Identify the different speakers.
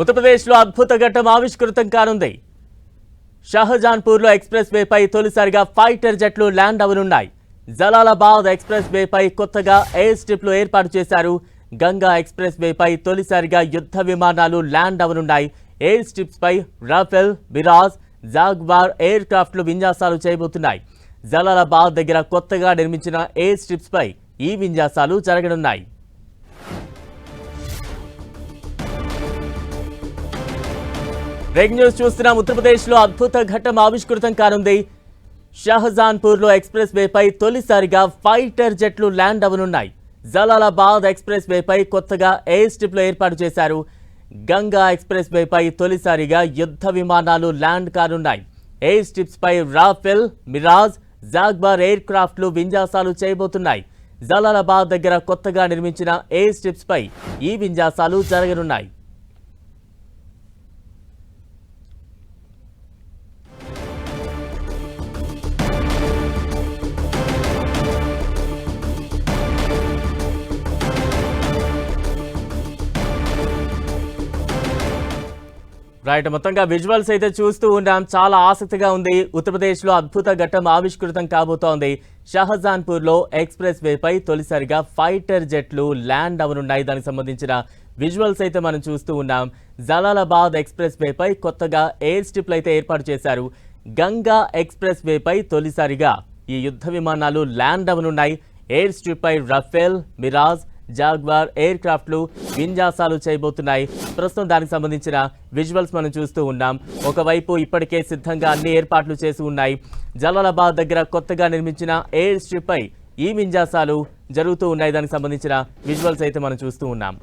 Speaker 1: ఉత్తరప్రదేశ్లో అద్భుత ఘట్టం ఆవిష్కృతం కానుంది. షహజాన్పూర్లో ఎక్స్ప్రెస్ వేపై తొలిసారిగా ఫైటర్ జెట్లు ల్యాండ్ అవనున్నాయి జలాలాబాద్ ఎక్స్ప్రెస్ వేపై కొత్తగా ఎయిర్ స్ట్రిప్లు ఏర్పాటు చేశారు. గంగా ఎక్స్ప్రెస్ వేపై తొలిసారిగా యుద్ధ విమానాలు ల్యాండ్ అవనున్నాయి air స్ట్రిప్స్పై Rafale Rafale Mirage Jaguar air క్రాఫ్ట్లు విన్యాసాలు చేయబోతున్నాయి. జలాలాబాద్ దగ్గర కొత్తగా నిర్మించిన ఎయిర్ స్ట్రిప్స్పై ఈ విన్యాసాలు జరగనున్నాయి. బ్రేక్ న్యూస్ చూస్తున్నాం. ఉత్తరప్రదేశ్లో అద్భుత ఘట్టం ఆవిష్కృతం కానుంది. షహజాన్పూర్లో ఎక్స్ప్రెస్ వేపై తొలిసారిగా ఫైటర్ జెట్లు ల్యాండ్ అవనున్నాయి జలాలాబాద్ ఎక్స్ప్రెస్ వేపై కొత్తగా ఎయిర్ స్ట్రిప్లు ఏర్పాటు చేశారు. గంగా ఎక్స్ప్రెస్ వేపై తొలిసారిగా యుద్ధ విమానాలు ల్యాండ్ కానున్నాయి. ఎయిర్ స్ట్రిప్స్ పై రాఫెల్ మిరాజ్ జాగ్బార్ ఎయిర్ క్రాఫ్ట్లు విన్యాసాలు చేయబోతున్నాయి. జలాలాబాద్ దగ్గర కొత్తగా నిర్మించిన ఎయిర్ స్ట్రిప్స్ పై ఈ విన్యాసాలు జరగనున్నాయి. రైట్ మొత్తంగా విజువల్స్ అయితే చూస్తూ ఉన్నాం చాలా ఆసక్తిగా ఉంది. ఉత్తరప్రదేశ్లో అద్భుత ఘట్టం ఆవిష్కృతం కాబోతోంది. షహజాన్పూర్లో ఎక్స్ప్రెస్ వేపై తొలిసారిగా ఫైటర్ జెట్లు ల్యాండ్ అవనున్నాయి. దానికి సంబంధించిన విజువల్స్ అయితే మనం చూస్తూ ఉన్నాం. జలాలాబాద్ ఎక్స్ప్రెస్ వేపై కొత్తగా ఎయిర్ స్ట్రిప్లు అయితే ఏర్పాటు చేశారు. గంగా ఎక్స్ప్రెస్ వేపై తొలిసారిగా ఈ యుద్ధ విమానాలు ల్యాండ్ అవనున్నాయి. ఎయిర్ స్ట్రిప్పై రఫేల్ మిరాజ్ జాగ్వార్ ఎయిర్ క్రాఫ్ట్లు విన్యాసాలు చేయబోతున్నాయి. ప్రస్తుతం దానికి సంబంధించిన విజువల్స్ మనం చూస్తూ ఉన్నాం. ఒకవైపు ఇప్పటికే సిద్ధంగా అన్ని ఏర్పాట్లు చేసి ఉన్నాయి. జలాలాబాద్ దగ్గర కొత్తగా నిర్మించిన ఎయిర్ స్ట్రిప్ పై ఈ విన్యాసాలు జరుగుతూ ఉన్నాయి. దానికి సంబంధించిన విజువల్స్ అయితే మనం చూస్తూ ఉన్నాం.